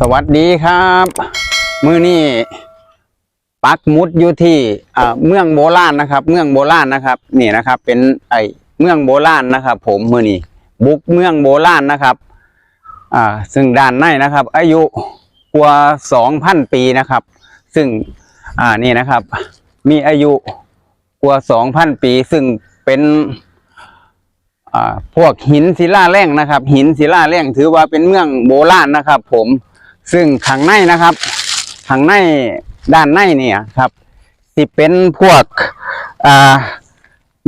สวัสดีครับ มือนี่ปักมุดอยู่ที่เมืองโบราณนะครับ เมืองโบราณนะครับ นี่นะครับ เป็นไอเมืองโบราณนะครับ ผมมือนี่บุกเมืองโบราณนะครับอ่าซึ่งด้านในนะครับ อายุกว่าสองพันปีนะครับ ซึ่งอ่านี่นะครับ มีอายุกว่าสองพันปี ซึ่งเป็นพวกหินศิลาแร่งนะครับ หินศิลาแร่งถือว่าเป็นเมืองโบราณนะครับ ผม ซึ่งข้างในนะครับข้างในด้านในเนี่ยครับสิเป็นพวกอ่า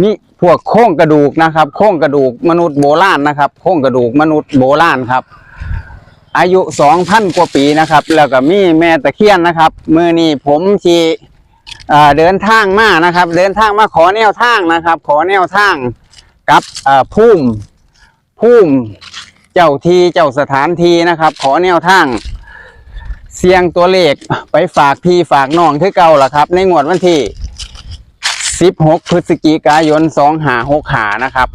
มีพวกโครงกระดูกนะครับ โครงกระดูกมนุษย์โบราณนะครับ โครงกระดูกมนุษย์โบราณครับ อายุสองพันกว่าปีนะครับ แล้วก็มีแม่ตะเคียนนะครับมือนี้ผมชีเดินทางมานะครับ เดินทางมาขอแนวทางนะครับ ขอแนวทางกับพุ่มพุ่มเจ้าทีเจ้าสถานทีนะครับ ขอแนวทาง เสียงตัวเลขไปฝากพี่ฝากน้องคือเก่าล่ะครับ ในงวดวันที่ 16 พฤศจิกายน2หา6หานะครับ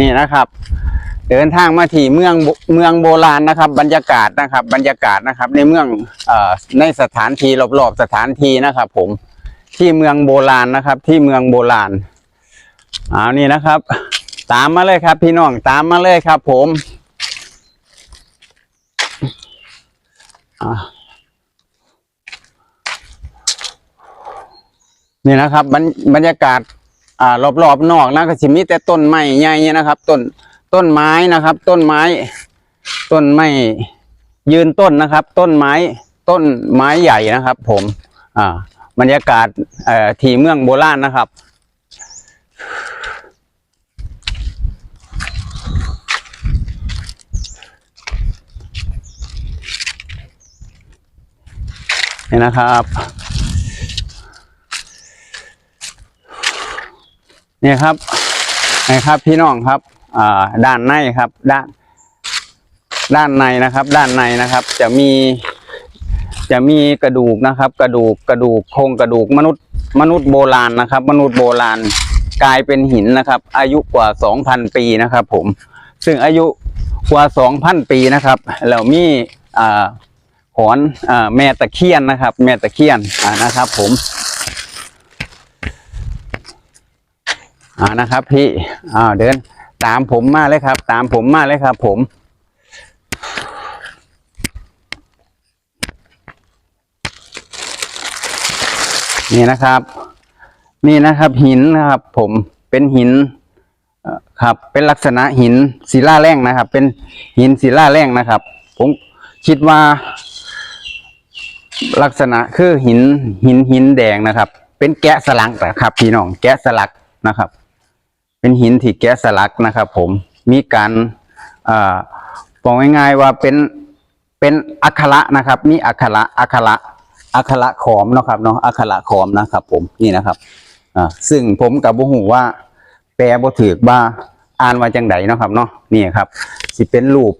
นี่นะครับ เดินทางมาที่เมืองเมืองโบราณนะครับ บรรยากาศนะครับ บรรยากาศนะครับ ในเมืองอในสถานที่รอบๆสถานที่นะครับ ผมที่เมืองโบราณนะครับ ที่เมืองโบราณเอานี่นะครับ ตามมาเลยครับ พี่น้องตามมาเลยครับ ผมอะ นี่นะครับบรรบรรยากาศอ่ารอบๆนอกนะก็จะมีแต่ต้นไม้ใหญ่นะครับต้นต้นไม้นะครับ ต้นไม้ ต้นไม้ยืนต้นนะครับ ต้นไม้ต้นไม้ใหญ่นะครับ ผม อ่า บรรยากาศเอ่อที่เมืองโบราณนะครับนี่นะครับ นี่ครับนี่ครับพี่น้องครับอ่าด้านในครับด้าน ด้านในนะครับ ด้านในนะครับ จะมีจะมีกระดูกนะครับ กระดูกกระดูกโครงกระดูกมนุษย์มนุษย์โบราณนะครับ มนุษย์โบราณกลายเป็นหินนะครับ อายุกว่าสองพันปีนะครับ ผม ซึ่งอายุกว่าสองพันปีนะครับแล้วมีอ่าขอนอ่าแม่ตะเคียนนะครับ แม่ตะเคียนอ่านะครับ ผม อ่านะครับพี่อ่าวเดิน ตามผมมาเลยครับ ตามผมมาเลยครับ ผมนี่นะครับ นี่นะครับหินนะครับ ผมเป็นหินครับ เป็นลักษณะหินศิลาแร่งนะครับ เป็นหินศิลาแร่งนะครับ ผมคิดว่า ลักษณะคือหินหินหินแดงนะครับ เป็นแกะสลักนะครับ พี่น้องแกะสลักนะครับ เป็นหินที่แกะสลักนะครับ ผมมีการอบอกง่ายๆว่าเป็นเป็นอักขระนะครับ มีอักขระอักขระอักขระขอมนะครับเนาะอักขระขอมนะครับ ผมนี่นะครับอ่าซึ่งผมกับบุหูว่า แปลบ่ถือว่าอ่านว่าจังไดเนาะครับเนาะนี่ครับ สิเป็นรูป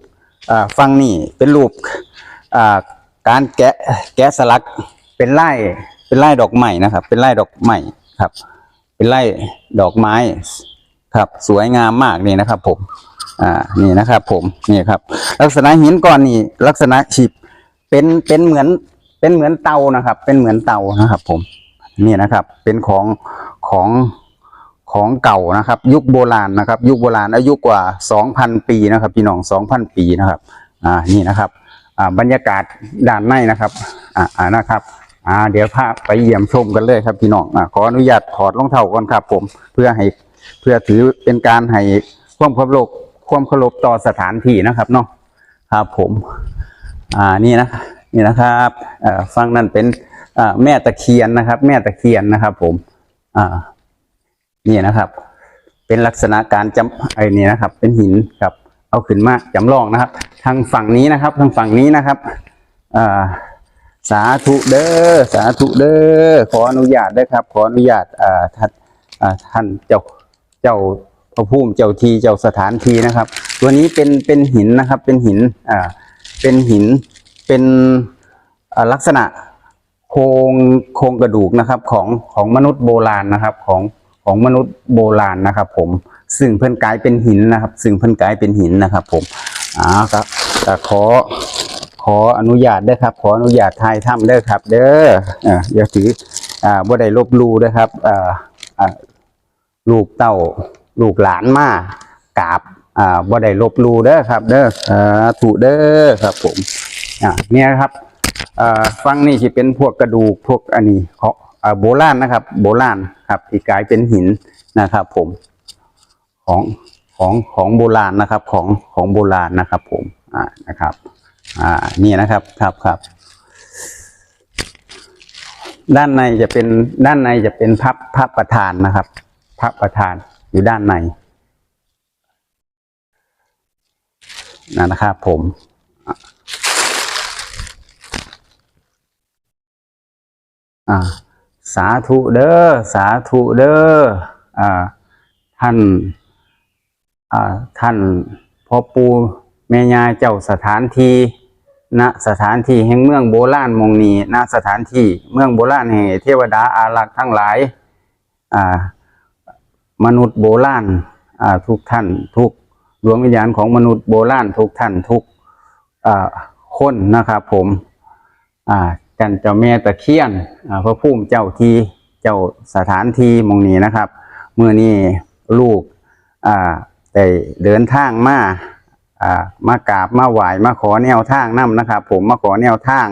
อ่าฟังนี่เป็นรูปอ่าการแกะแกะสลักเป็นไล่เป็นไล่ดอกไม้นะครับ เป็นไล่ดอกไม้ครับ เป็นไล่ดอกไม้ ครับ สวยงามมากนี่นะครับ ผมอ่านี่นะครับ ผมนี่ครับ ลักษณะหินก้อนนี่ลักษณะฉีบเป็นเป็นเหมือนเป็นเหมือนเตานะครับ เป็นเหมือนเตานะครับ ผมนี่นะครับ เป็นของของของเก่านะครับ ยุคโบราณนะครับ ยุคโบราณอายุกว่าสองพันปีนะครับพี่น้องสองพันปีนะครับอ่านี่นะครับอ่าบรรยากาศด้านในนะครับอ่าอ่านะครับอ่าเดี๋ยวพาไปเยี่ยมชมกันเลยครับพี่น้องอ่าขออนุญาตถอดรองเท้าก่อนครับผมเพื่อให้ เพื่อถือเป็นการให้ความเคารพความเคารพต่อสถานที่นะครับเนาะครับผมอ่านี่นะนี่นะครับเอ่อฟังนั่นเป็นอ่าแม่ตะเคียนนะครับ แม่ตะเคียนนะครับ ผมอ่านี่นะครับ เป็นลักษณะการจำไอ้นี่นะครับ เป็นหินครับเอาขึ้นมาจำลองนะครับ ทางฝั่งนี้นะครับทางฝั่งนี้นะครับอ่าสาธุเด้อสาธุเด้อขออนุญาตได้ครับ ขออนุญาตอ่าท่านอ่าท่านเจ้า เจ้าพระภูมิเจ้าทีเจ้าสถานทีนะครับ ตัวนี้เป็นเป็นหินนะครับ เป็นหินอ่าเป็นหินเป็นอ่าลักษณะโครงโครงกระดูกนะครับของของมนุษย์โบราณนะครับของของมนุษย์โบราณนะครับ ผมซึ่งเพิ่นกลายเป็นหินนะครับ ซึ่งเพิ่นกลายเป็นหินนะครับ ผมอ่าครับแต่ขอขออนุญาตเด้ครับ ขออนุญาตทายถ้ำเด้ครับ เด้ออ่าอย่าถืออ่าบ่ได้ลบลู่เด้ครับอ่าอ่า ลูกเต้าลูกหลานมากราบอ่าบ่ได้ลบลูเด้อครับ เด้อสาธุเด้อครับ ผมอ่าเนี่ยครับอ่าฟังนี่สิเป็นพวกกระดูกพวกอันนี้ของอ่าโบราณนะครับ โบราณครับที่กลายเป็นหินนะครับ ผมของของของโบราณนะครับ ของของโบราณนะครับ ผมอ่านะครับ อ่านี่นะครับครับครับ ด้านในจะเป็นด้านในจะเป็นพับพับประธานนะครับ พับประธานอยู่ด้านในนั่นะครับผมสาธุเด้อสาธุเด้ออท่านท่านพ่อปูแม่ยายเจ้าสถานที่ณสถานที่แห่งเมืองโบราณมงนีณสถานที่เมืองโบราณแห่งเทวดาอารักษ์ทั้งหลาย อ่า มนุษย์โบราณทุกท่านทุกดวงวิญญาณของมนุษย์โบราณทุกท่านทุกคนนะครับผมอ่าจันเจ้าแม่ตะเคียนอ่าพระภูมิเจ้าทีเจ้าสถานที่มองนี้นะครับเมื่อนี้ลูกอ่าได้เดินทางมามากราบมาไหวมาขอแนวทางนํนะครับ ผมมาขอแนวทาง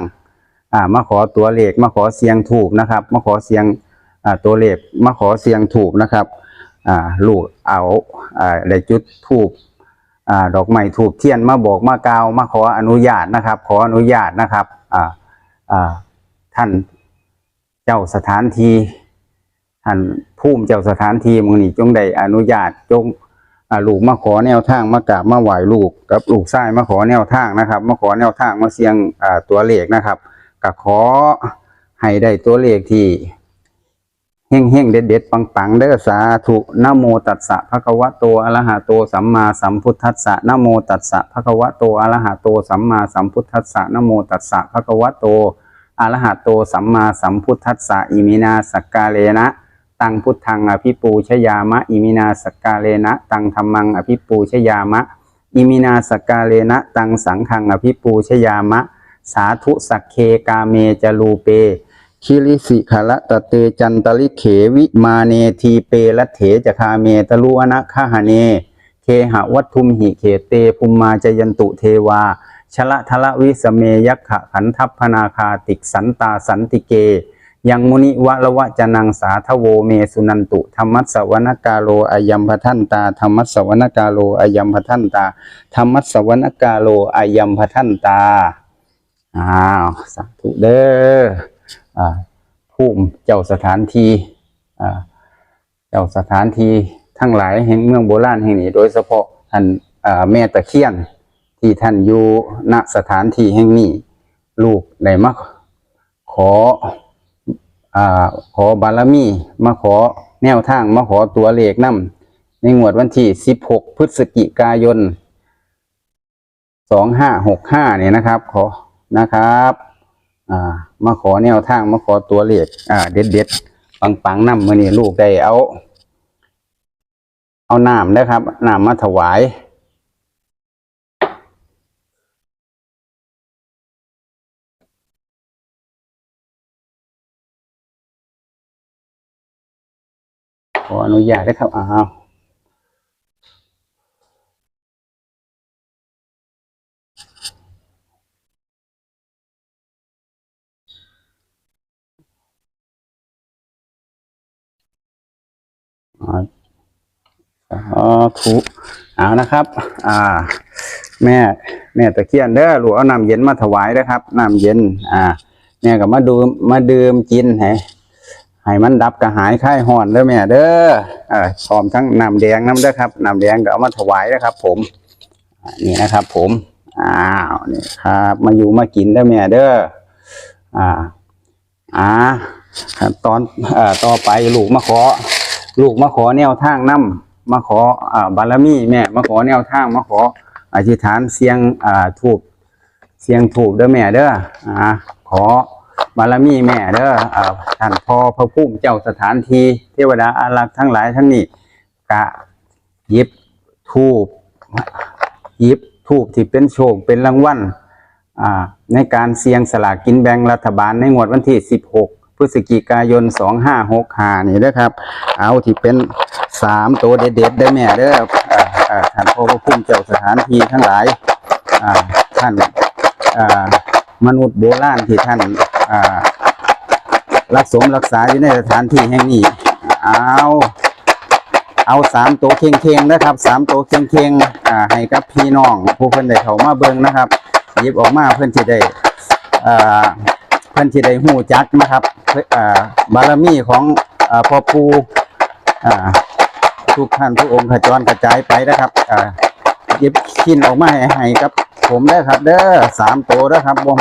มาขอตัวเลขมาขอเสียงถูกนะครับ มาขอเสียงตัวเลขมาขอเสียงถูกนะครับ ลูกเอาอได้จุดถูกอ่าดอกไม้ถูกเทียนมาบอกมากล่าวมาขออนุญาตนะครับ ขออนุญาตนะครับท่านเจ้าสถานที่ท่านภูมิเจ้าสถานที่มึงนี่จงได้อนุญาตจงลูกมาขอแนวทางมากราบมาไหวลูกกับลูกชายมาขอแนวทางนะครับ มาขอแนวทางมาเสียงตัวเลขนะครับก็ขอให้ได้ตัวเลขที่ เฮ่งเฮ่งเด็ดเด็ดปังปังเด้อสาธุนโมตัสสะภะคะวะโตอะระหะโตสัมมาสัมพุทธัสสะนโมตัสสะภะคะวะโตอะระหะโตสัมมาสัมพุทธัสสะนโมตัสสะภะคะวะโตอะระหะโตสัมมาสัมพุทธัสสะอิมินาสักกาเลนะ ตังพุทธังอภิปูชยามะ อิมินาสกกาเลนะ ตังธรรมังอภิปูชยามะ อิมินาสกกาเลนะ ตังสังฆังอภิปูชยามะ สาธุสักเคกาเมจลูเป คิริสิขละตะเตจันตลิเขวิมาเนทีเปละเถจคาเมตลุวนะคหเน เคหะวัตทุมหิเขเตภุมมาจยันตุเทวาชละทละวิสเมยักขะขันทัพพนาคาติกสันตาสันติเก ยังมุนิวะละวะจนังสาทโวเมสุนันตุธรรมัสวนกาโลอายัมพทันตาธรรมัสวนกาโลอายัมพทันตาธรรมัสสวนกาโลอายัมพทันตาอ้าวสาธุเด้อ อ่าภูมิเจ้าสถานที่เจ้าสถานที่ทั้งหลายแห่งเมืองโบราณแห่งนี้ โดยเฉพาะท่านแม่ตะเคียนที่ท่านอยู่ณสถานที่แห่งนี้ ลูกได้มาขออาขอบารมี มาขอแนวทาง มาขอตัวเลขนํในงวดวันที่ 16 พฤศจิกายน 2565 เนี่ยนะครับ ขอนะครับ อ่า มาขอแนวทางมาขอตัวเลขอ่า เด็ดเด็ดปังปังๆนำมื่อนี้ลูกได้เอา เอาน้ำนะครับน้ำมาถวายขออนุญาตนะครับอ้าว ถูกเอานะครับ อ่า แม่ แม่ตะเคียนเด้อหลูกเอาน้ำเย็นมาถวายนะครับน้ำเย็น อ่าแม่ก็มาดูมาดื่มกินให้ให้มันดับกระหายคลายห่อนเด้อแม่เด้ออ่าพร้อมทั้งน้ำแดงน้ำเด้อครับน้ำแดงก็เอามาถวายนะครับ ผมนี่นะครับ ผมอ้าวนี่ครับ มาอยู่มากินเด้อแม่เด้ออ่าอ่าตอนอ่อต่อไปลูกมาขอ ลูกมาขอแนวทางนํมาขออ่าบารมีแม่ มาขอแนวทางมาขออธิษฐานเสียงอ่าถูกเสียงถูกเด้อแม่เด้ออ่าขอบารมีแม่เด้ออ่าท่านพ่อพระภูมิเจ้าสถานทีเทวดาอารักษ์ทั้งหลายทั้งนี้กะยิบทูบยิบทูบที่เป็นโชคเป็นรางวัลในการเสี่ยงสลากกินแบ่งรัฐบาลในงวดวันที่ 16 พฤศจิกายน2565นี่นะครับ เอาที่เป็น3ตัวเด็ดๆได้แม่เด้ออ่าท่านพ่อพระพุ่มเจ้าสถานที่ทั้งหลายท่านอ่ามนุษย์โบราณที่ท่านอ่ารักสมรักษาอยู่ในสถานที่แห่งนี้ เอาเอาสามตัวเข่งๆนะครับสามตัวเข่งๆอ่าให้กับพี่น้อง ผู้เพิ่นได้เข้ามาเบิ่งนะครับหยิบออกมาเพิ่อนสิได้อ่า พิ่นสิได้ฮู้จักนะครับบารมีของอพ่อปู่อ่าทุกท่านทุกองค์ขจรกระจายไปนะครับหยิบชิ้นออกมาให้ให้กับ ผมได้ครับ เด้อสามตัวเด้อครับผม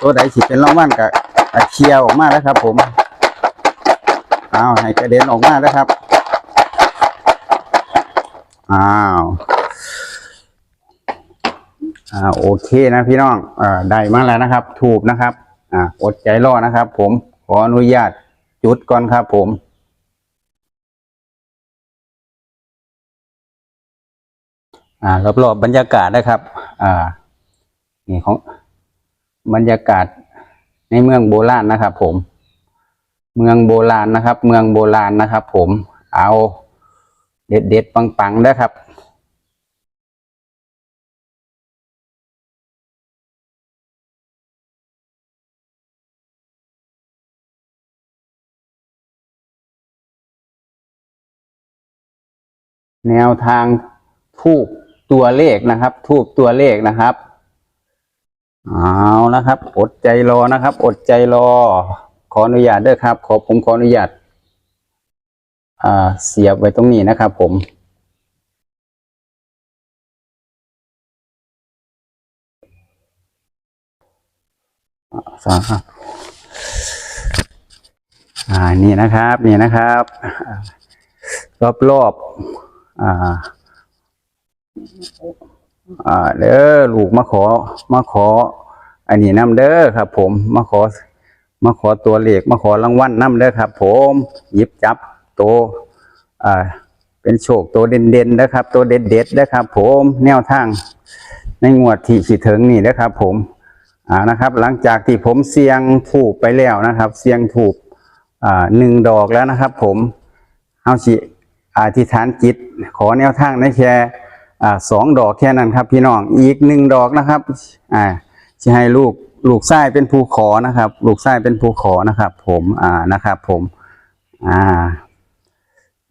ตัวใดสิเป็นรางวัลก็ก็เคียร์ออกมาแล้วครับ ผมเอาให้กระเด็นออกมาแล้วครับอ้าวอ่าโอเคนะพี่น้องอ่าได้มาแล้วนะครับ ถูกนะครับ อ่าอดใจรอนะครับ ผมขออนุญาตจุดก่อนครับผมอ่ารอบๆบรรยากาศนะครับ อ่า นี่ของบรรยากาศในเมืองโบราณนะครับ ผม เมืองโบราณนะครับ เมืองโบราณนะครับ ผม เอาเด็ดเด็ดปังๆเด้อครับ แนวทางทูบตัวเลขนะครับ ทูบตัวเลขนะครับเอานะครับ อดใจรอนะครับ อดใจรอ ขออนุญาตด้วยครับ ขอผมขออนุญาตเสียบไว้ตรงนี้นะครับ ผมสองครับอ่านี่นะครับ นี่นะครับ รอบรอบ อ่า อ่าเด้อลูกมาขอ มาขอ อันนี้น้ำเด้อครับ ผม มาขอ มาขอตัวเลขมาขอรางวัลน้ำเด้อครับ ผมหยิบจับตัวอ่า เป็นโชคตัวเด่นๆนนะครับ ตัวเด็ดๆนะครับ ผมแนวทาง ในงวดที่ขีถึงนี่นะครับ ผม อ่านะครับ หลังจากที่ผมเสียงถูกไปแล้วนะครับ เสียงถูกอ่าหนึ่งดอกแล้วนะครับ ผมเอาสิ อธิษฐานจิต ขอแนวทางในแค่สองดอกแค่นั้นครับ พี่น้องอีกหนึ่งดอกนะครับอ่าจะให้ลูกลูกไส้เป็นผู้ขอนะครับ ลูกไส้เป็นผู้ขอนะครับ ผมอ่านะครับผมอ่า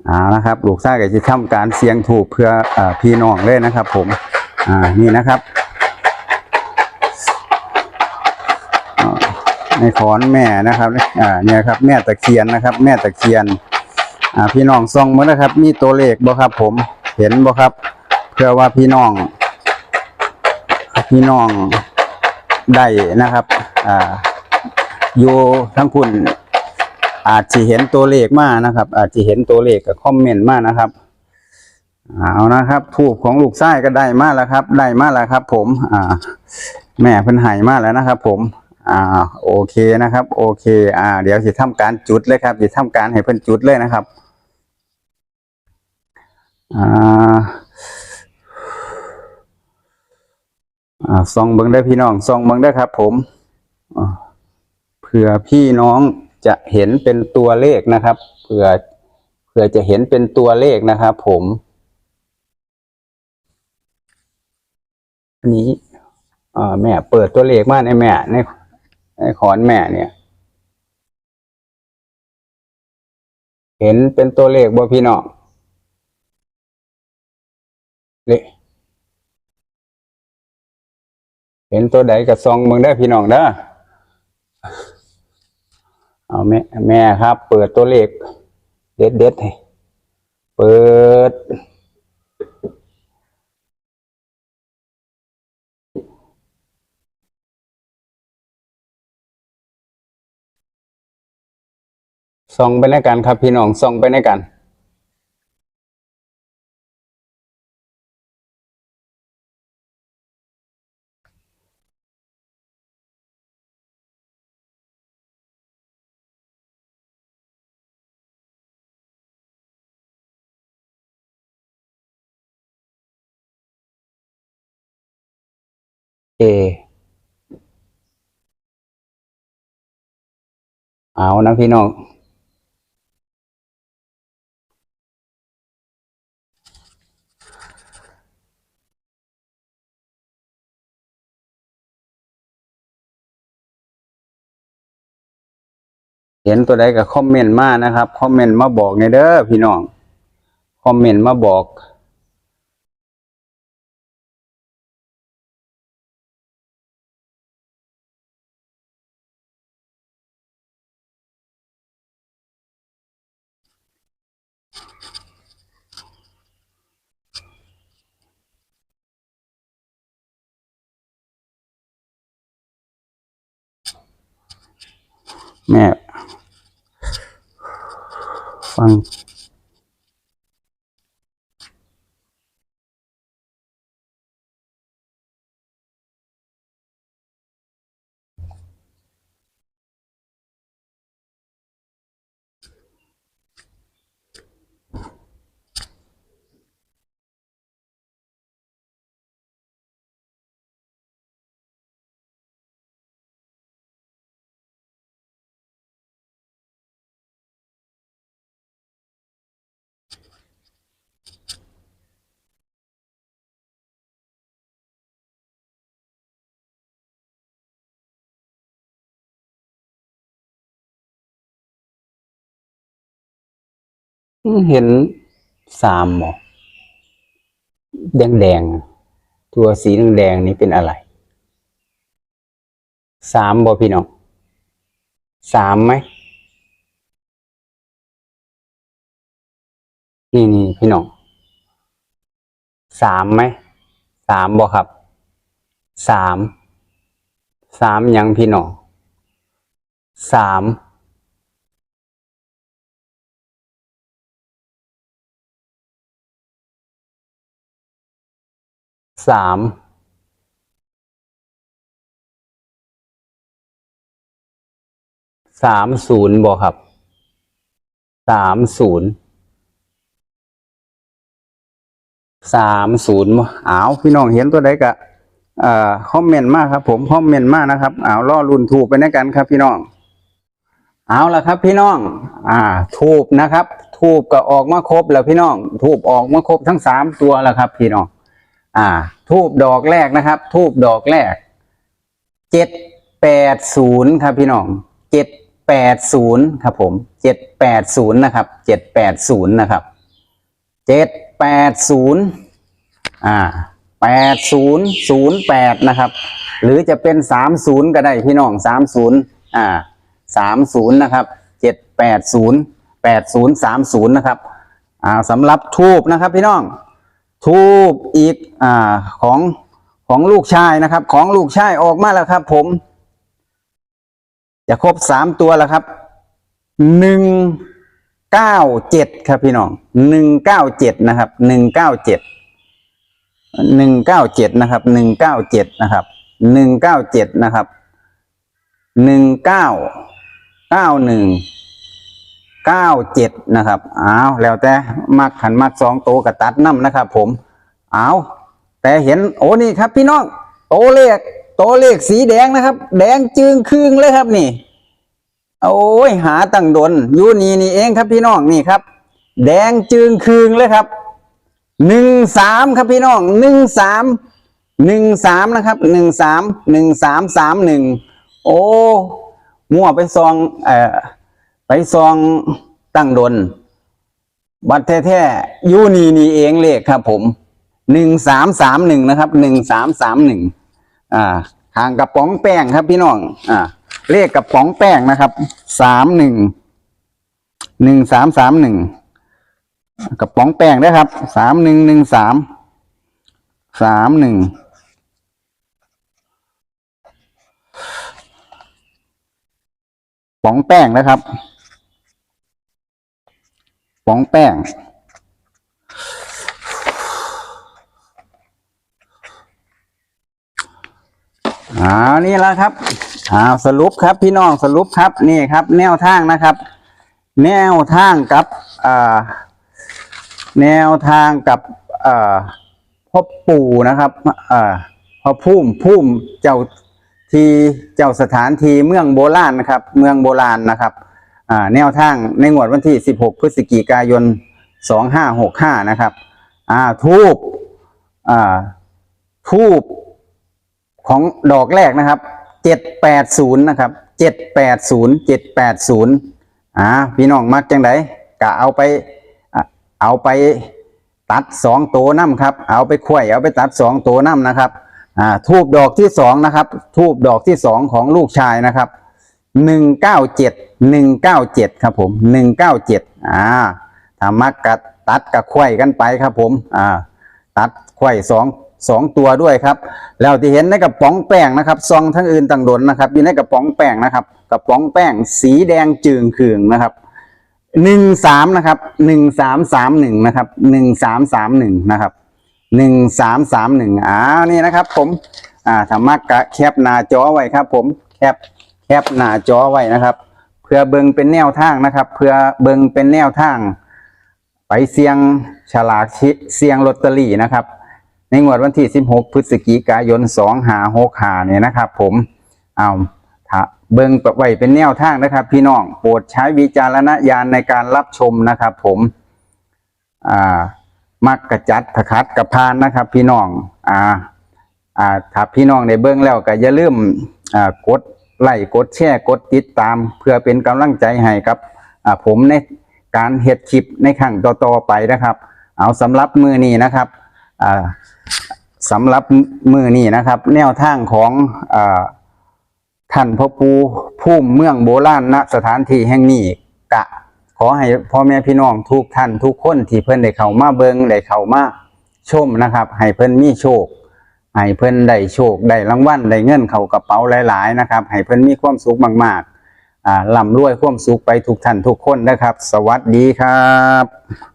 อ่านะครับ ลูกไส้ก็จะทำการเสียงถูกเพื่ออพี่น้องเลยนะครับ ผมอ่านี่นะครับในขอนแม่นะครับอ่าเนี่ยครับ แม่ตะเคียนนะครับ แม่ตะเคียน อ่าพี่น้องซองมานะครับ มีตัวเลขบ่ครับ ผมเห็นบ่ครับ เพื่อว่าพี่น้อง พี่น้องได้นะครับ อ่าอยู่ทั้งคุณอาจจะเห็นตัวเลขมานะครับ อาจจะเห็นตัวเลขกับคอมเมนต์มานะครับเอานะครับทูบของลูกไส้ก็ได้มาแล้วครับ ได้มาแล้วครับ ผม อ่า แม่เพิ่นหายมาแล้วนะครับ ผม อ่า โอเคนะครับ โอเค อ่า เดี๋ยวสิทำการจุดเลยครับสิทำการให้เพิ่นจุดเลยนะครับ อ่าอ่าซองเบิ้งได้พี่น้องซองเบิ้งได้ครับ ผมเผื่อพี่น้องจะเห็นเป็นตัวเลขนะครับเผื่อเผื่อจะเห็นเป็นตัวเลขนะครับ ผมอันนี้แม่เปิดตัวเลขมาในแม่ในในขอนแม่เนี่ย เห็นเป็นตัวเลขบ่พี่น้อง เลเห็นตัวใดกับซองเบิ่งได้พี่น้องเด้อเอาแม่แม่ครับ เปิดตัวเลข เด็ดเด็ดๆให้เปิด ส่องไปในกันครับพี่น้องส่องไปในกัน เอานะพี่น้องเห็นตัวใดก็คอมเมนต์มานะครับ คอมเมนต์มาบอกในอยเด้อพี่น้อง คอมเมนต์มาบอก แม่ ฟัง เห็นสามหมอแดงแดงๆตัวสีแดงแดงๆนี้เป็นอะไร สามบอพี่น้องสามไหมนี่นี่พี่น้องสามไหมสามบอครับสามสามยังพี่น้องสาม สามสามศูนย์บอครับสามศูนย์สามศูนย์อ้าวพี่น้องเห็นตัวใดกะอ่อคอมเมนต์มากครับ ผมคอมเมนต์มากนะครับอ้าวรอรุ่นถูกไปด้วยกันครับ พี่น้องเอาละครับ พี่น้อง อ่า ทูบนะครับ ทูบก็ออกมาครบแล้วพี่น้อง ทูบออกมาครบทั้งสามตัวแล้วครับ พี่น้อง อ่า ทูบดอกแรกนะครับ ทูบดอกแรกเจ็ดแปดศูนย์ครับพี่น้องเจ็ดแปดศูนย์ครับผมเจ็ดแปดศูนย์นะครับเจ็ดแปดศูนย์นะครับเจ็ดแปดศูนย์อ่าแปดศูนย์ศูนย์แปดนะครับ หรือจะเป็นสามศูนย์ก็ได้พี่น้องสามศูนย์อ่าสามศูนย์นะครับเจ็ดแปดศูนย์แปดศูนย์สามศูนย์นะครับอ่าสำหรับทูบนะครับพี่น้อง ทูบอีกอ่าของของลูกชายนะครับ ของลูกชายออกมาแล้วครับ ผม จะครบสามตัวแล้วครับหนึ่งเก้าเจ็ดครับพี่น้องหนึ่งเก้าเจ็ดนะครับหนึ่งเก้าเจ็ดหนึ่งเก้าเจ็ดนะครับหนึ่งเก้าเจ็ดนะครับหนึ่งเก้าเจ็ดนะครับหนึ่งเก้าเก้าหนึ่ง เก้าเจ็ดนะครับอ้าวแล้วแต่มักขันมักสองโตวกับตัดน้ำนะครับ ผมอ้าวแต่เห็นโอ้นี่ครับ พี่น้องโตเลขโตเลขสีแดงนะครับ แดงจึงครึ่งเลยครับนี่ โอ้ยหาตั้งดนอยู่นี่นี่เองครับพี่น้องนี่ครับ แดงจึงคืงเลยครับหนึ่งสามครับพี่น้องหนึ่งสามหนึ่งสามนะครับหนึ่งสามหนึ่งสามสามหนึ่งโอ้มั่วไปซองเอ่อ ไปซองตั้งดน บัตรแท้ๆยูนีนี่เองเลขครับ ผมหนึ่งสามสามหนึ่งนะครับหนึ่งสามสามหนึ่งอ่าทางกระป๋องแป้งครับพี่น้องอ่าเลขกระป๋องแป้งนะครับสามหนึ่งหนึ่งสามสามหนึ่งกระป๋องแป้งได้ครับสามหนึ่งหนึ่งสามสามหนึ่งป๋องแป้งนะครับ ป๋องแป้ง อ่า นี่แหละครับ อ่า สรุปครับพี่น้องสรุปครับ นี่ครับ แนวทางนะครับ แนวทางกับ อ่า แนวทางกับ อ่าพ่อปู่นะครับ อ่าพ่อพุ่มพุ่มเจ้าทีเจ้าสถานทีเมืองโบราณนะครับ เมืองโบราณนะครับ แนวทางในงวดวันที่ 16 พฤศจิกายน 2565 นะครับอ่าทูบอ่าทูบของดอกแรกนะครับ 780 นะครับ 780 780อ่าพี่น้องมักจังไดกะเอาไปอเอาไปตัดสองตัวน้ำครับ เอาไปควยเอาไปตัดสองตัวน้ำนะครับอ่าทูบดอกที่สองนะครับ ทูบดอกที่สองของลูกชายนะครับหนึ่งเก้าเจ็ดหนึ่งเก้าเจ็ดครับผมหนึ่งเก้าเจ็ดอ่าถ้ามักกัดตัดกับไขว้กันไปครับผมอ่าตัดไขว้สองสองตัวด้วยครับแล้วที่เห็นในกระป๋องแป้งนะครับซองทั้งอื่นต่างดนนะครับอยู่ในกระป๋องแป้งนะครับกระป๋องแป้งสีแดงจืงเคืองนะครับหนึ่งสามนะครับหนึ่งสามสามหนึ่งนะครับหนึ่งสามสามหนึ่งนะครับหนึ่งสามสามหนึ่งอ้าวนี่นะครับผมอ่าสามารถกะแคปหน้าจอไว้ครับผมแคปแคปหน้าจอไว้นะครับ เพื่อเบิงเป็นแนวทางนะครับ เพื่อเบิงเป็นแนวทาง ไปเสี่ยงฉลากชิเสี่ยงลอตเตอรี่นะครับ ในงวดวันที่ 16 พฤศจิกายน2หา6หาเนี่ยนะครับ ผมเอาถ้าเบิงไว้เป็นแนวทางนะครับ พี่น้องโปรดใช้วิจารณญาณในการรับชมนะครับ ผมอ่ามักกระจัดถคัดกระพานนะครับ พี่น้องอ่าอ่าถ้าพี่น้องได้เบิ่งแล้วก็อย่าลืมอ่ากด ไลค์กดแชร์กดติดตาม เพื่อเป็นกำลังใจให้ครับผมในการเฮ็ดคลิปในครั้งต่อๆไปนะครับ เอาสำหรับมือนี้นะครับอ่าสำหรับมือนี้นะครับ แนวทางของอท่านพ่อปูพุ่มเมืองโบราณณสถานที่แห่งนี้กะ ขอให้พ่อแม่พี่น้องทุกท่านทุกคนที่เพิ่นได้เข้ามาเบิงได้เข้ามาชมนะครับ ให้เพิ่นมีโชค ให้เพิ่นได้โชคได้รางวัลได้เงินเข้ากระเป๋าหลาย ๆ นะครับ ให้เพิ่นมีความสุขมากๆอ่าร่ำรวยความสุขไปทุกท่านทุกคนนะครับ สวัสดีครับ